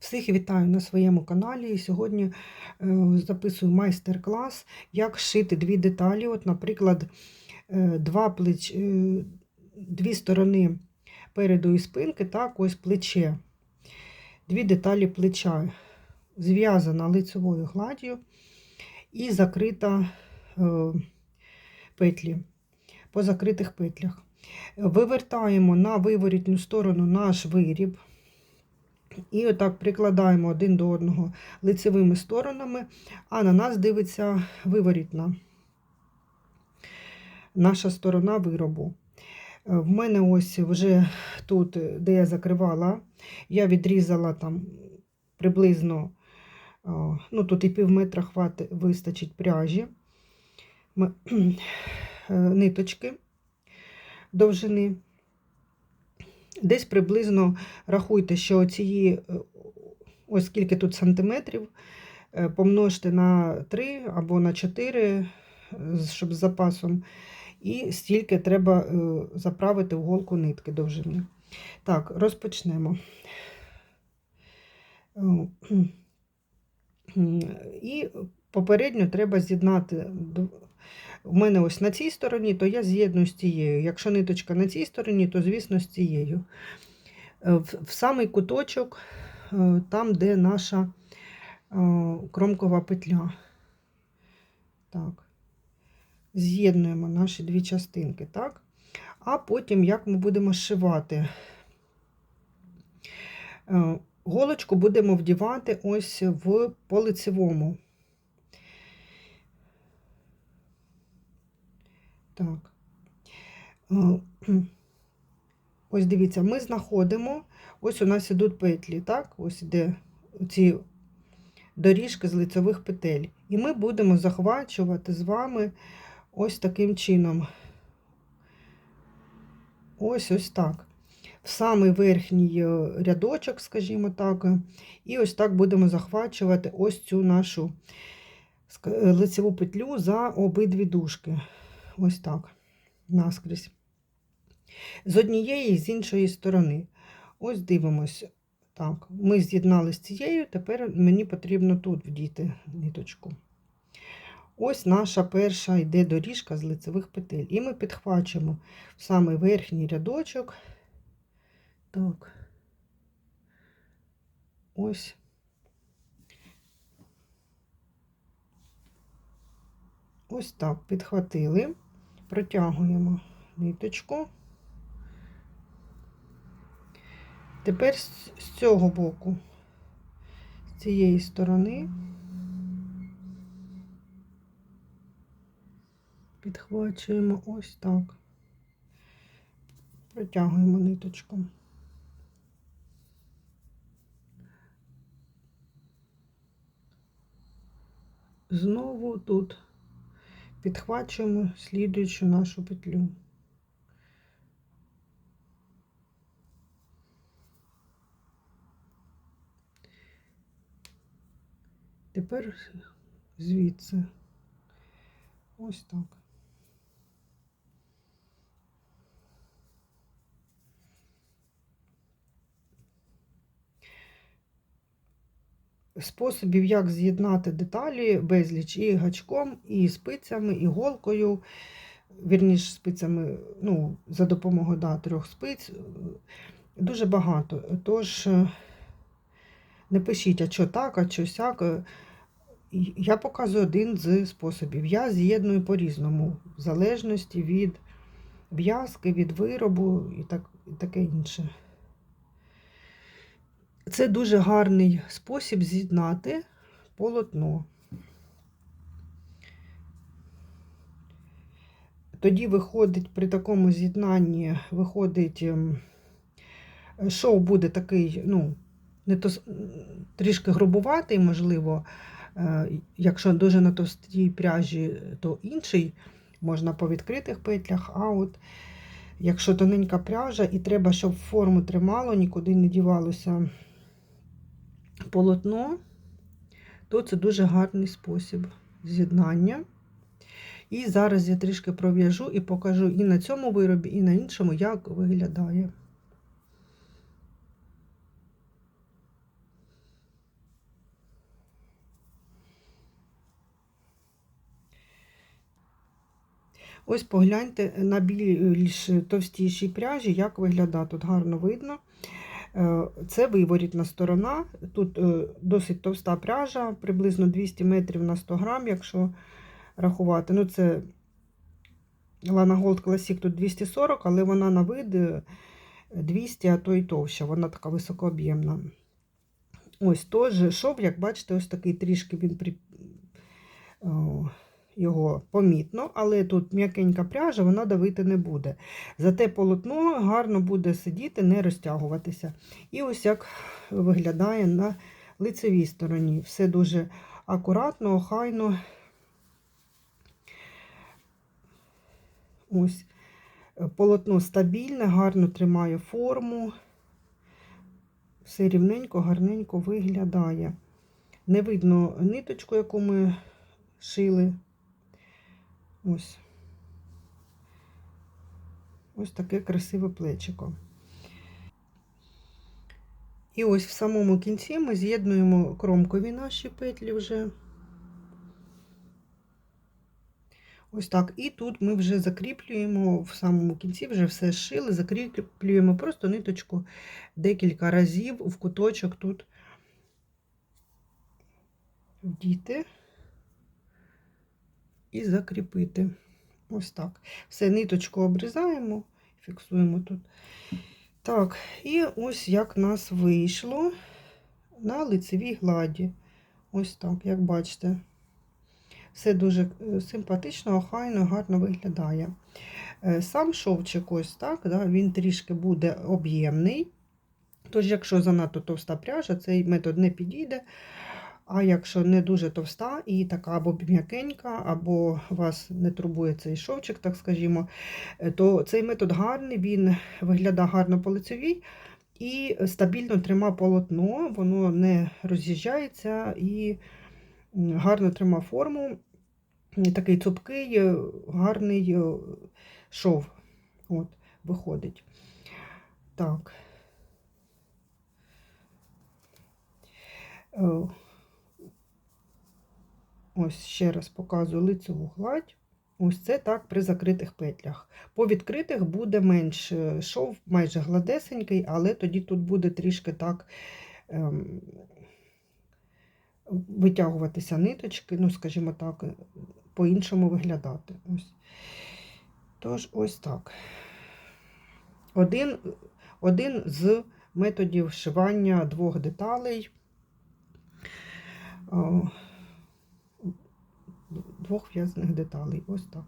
Всіх вітаю на своєму каналі. І сьогодні е, записую майстер-клас, як шити дві деталі. От, наприклад, е, два плеч, е, дві сторони переду і спинки, так, ось плече. Дві деталі плеча зв'язана лицевою гладдю і закрита петлі по закритих петлях. Вивертаємо на виворітню сторону наш виріб. І отак прикладаємо один до одного лицевими сторонами, а на нас дивиться виворітна наша сторона виробу. В мене ось вже тут, де я закривала, я відрізала там приблизно, ну тут і пів метра хвати, вистачить пряжі, е, ниточки довжини. Десь приблизно рахуйте, що цієї, е, ось скільки тут сантиметрів, е, помножте на 3 або на 4, е, щоб з запасом, і стільки треба заправити в голку нитки довжини. Так, розпочнемо. І попередньо треба з'єднати. У мене ось на цій стороні, то я з'єдную з цією. Якщо ниточка на цій стороні, то, звісно, з цією. Е, В, в самий куточок, е, там, де наша е, кромкова петля. Так. З'єднуємо наші дві частинки, так? А потім, як ми будемо зшивати. Е, Голочку будемо вдівати ось в по Так. Е, Ось дивіться, ми знаходимо, ось у нас ідуть петлі, так? Ось іде ці доріжки з лицевих петель. І ми будемо захвачувати з вами ось таким чином. Ось ось так. В самий верхній е, рядочок, скажімо так, і ось так будемо захвачувати ось цю нашу е, лицеву петлю за обидві дужки. Ось так, наскрізь. З однієї і з іншої сторони. Ось дивимось. Так, ми з'єднали з цією, тепер мені потрібно тут вдіти ниточку. Ось наша перша йде доріжка з лицевих петель. І ми підхвачуємо в самий верхній рядочок. Так. Ось. Ось так підхватили, протягуємо ниточку. Тепер з цього боку, з цієї сторони, підхвачуємо ось так, протягуємо ниточку. Знову тут підхвачуємо слідуючу нашу петлю. Тепер звідси. Ось так. Способів, як з'єднати деталі, безліч і гачком, і спицями, і голкою. Вірніше спицями, ну, за допомогою да, трьох спиць. Дуже багато. Тож, е, не пишіть, а що так, а що сяк. Е, Я показую один з способів. Я з'єдную по-різному, в залежності від в'язки, від виробу і, так, і таке інше. Це дуже гарний спосіб з'єднати полотно. Тоді виходить при такому з'єднанні, виходить, ем, шоу буде такий, ну, не то, трішки грубуватий, можливо, е, якщо дуже на товстій пряжі, то інший, можна по відкритих петлях, а от якщо тоненька пряжа і треба, щоб форму тримало, нікуди не дівалося полотно, то це дуже гарний спосіб з'єднання. І зараз я трішки пров'яжу і покажу і на цьому виробі, і на іншому, як виглядає. Ось погляньте на більш товстішій пряжі, як виглядає. Тут гарно видно. Е, Це виворітна сторона. Тут е, досить товста пряжа, приблизно 200 метрів на 100 грам, якщо рахувати. Ну, це Lana Gold Classic тут 240, але вона на вид е, 200, а то й товща. Вона така високооб'ємна. Ось теж шов, як бачите, ось такий трішки він при... Його помітно, але тут м'якенька пряжа, вона давити не буде. Зате полотно гарно буде сидіти, не розтягуватися. І ось як виглядає на лицевій стороні. Все дуже акуратно, охайно. Ось полотно стабільне, гарно тримає форму. Все рівненько, гарненько виглядає. Не видно ниточку, яку ми шили. Ось. Ось таке красиве плечико. І ось в самому кінці ми з'єднуємо кромкові наші петлі вже. Ось так. І тут ми вже закріплюємо в самому кінці, вже все зшили, закріплюємо просто ниточку декілька разів в куточок тут вдіти і закріпити. Ось так. Все, ниточку обрізаємо, фіксуємо тут. Так, і ось як нас вийшло на лицевій гладі. Ось так, як бачите. Все дуже е, симпатично, охайно, гарно виглядає. Е, Сам шовчик ось так, да, він трішки буде об'ємний. Тож, якщо занадто товста пряжа, цей метод не підійде. А якщо не дуже товста і така або м'якенька, або вас не турбує цей шовчик, так скажімо, е, то цей метод гарний, він виглядає гарно по лицевій і стабільно тримає полотно, воно не роз'їжджається і гарно тримає форму. Такий цупкий, е, гарний е, шов от, виходить. Так. Е, Ось ще раз показую лицеву гладь. Ось це так при закритих петлях. По відкритих буде менш е, шов, майже гладесенький, але тоді тут буде трішки так ем, витягуватися ниточки, ну, скажімо так, е, по-іншому виглядати. Ось. Тож, ось так. Один, один з методів вшивання двох деталей. О, двох в'язаних деталей. Ось так.